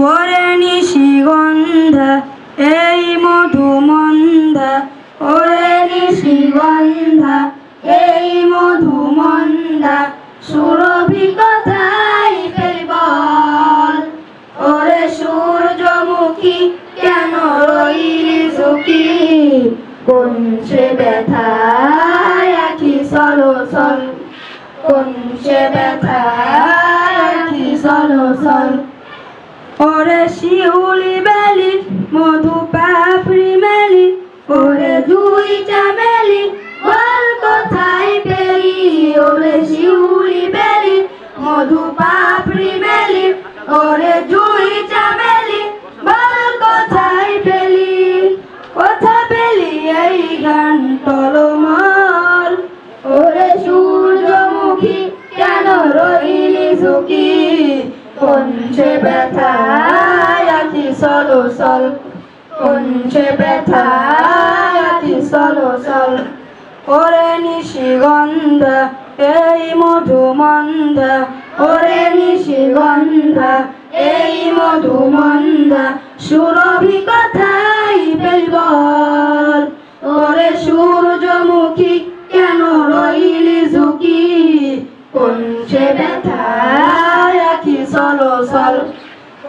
ওরে নিশিগন্ধা, এই মধুমন্ধা ওরে নিশিগন্ধা, এই মধুমন্ধা সুরভি কথাই বল ওরে সূর্যমুখী, কেন রইলি ঝুঁকি? কোন সে ব্যথায় আখি সলো সল? কোন সে ব্যথায় ওরে শিউলি বেলি, মধু পাপড়ি মেলি ওরে দুই চামেলি, বল কোথায় পেলি? ওরে শিউলি বেলি, মধু পাপড়ি মেলি ওরে দুই চামেলি, বল কোথায় পেলি? কোথা পেলি এই গান টলমল? ওরে সূর্যমুখী কেন রইলি সুখী কোন ব্যথা ব্যথায় আছি সলো সল কোন সে ব্যথায় আছি সল ওরে নিশিগন্ধা এই মধুমন্ধা ওরে নিশিগন্ধা এই মধুমন্ধা সুরভি কথাই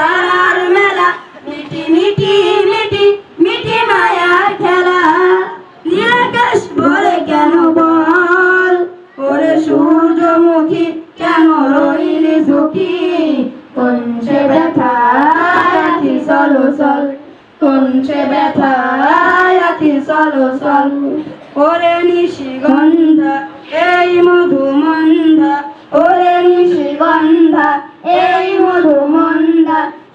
তারার মেলা। মিটি মিটি মিটি মিটি মায়ার খেলা। নীলাকাশ বলে কেন বল? ওরে সূর্যমুখী কেন রইলি ঝুঁকি? কোন সে ব্যথা আখি সলো সল কোন সে ব্যথা আখি সলো সল ওরে নিশিগন্ধা, এই মধুমন্ধা। ওরে নিশিগন্ধা, এই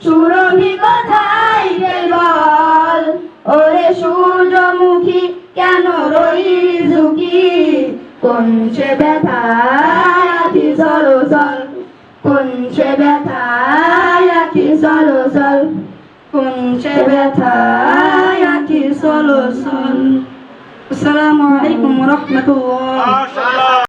সুরভি কথাই বল ওরে সূর্যমুখী, কেন রইলি ঝুঁকি? কোন সে ব্যথা আখি সলো সল কোন সে ব্যথা আখি সলো সল কোন সে ব্যথা আখি সলো সল আসসালামু আলাইকুম রহমতুল্লাহ।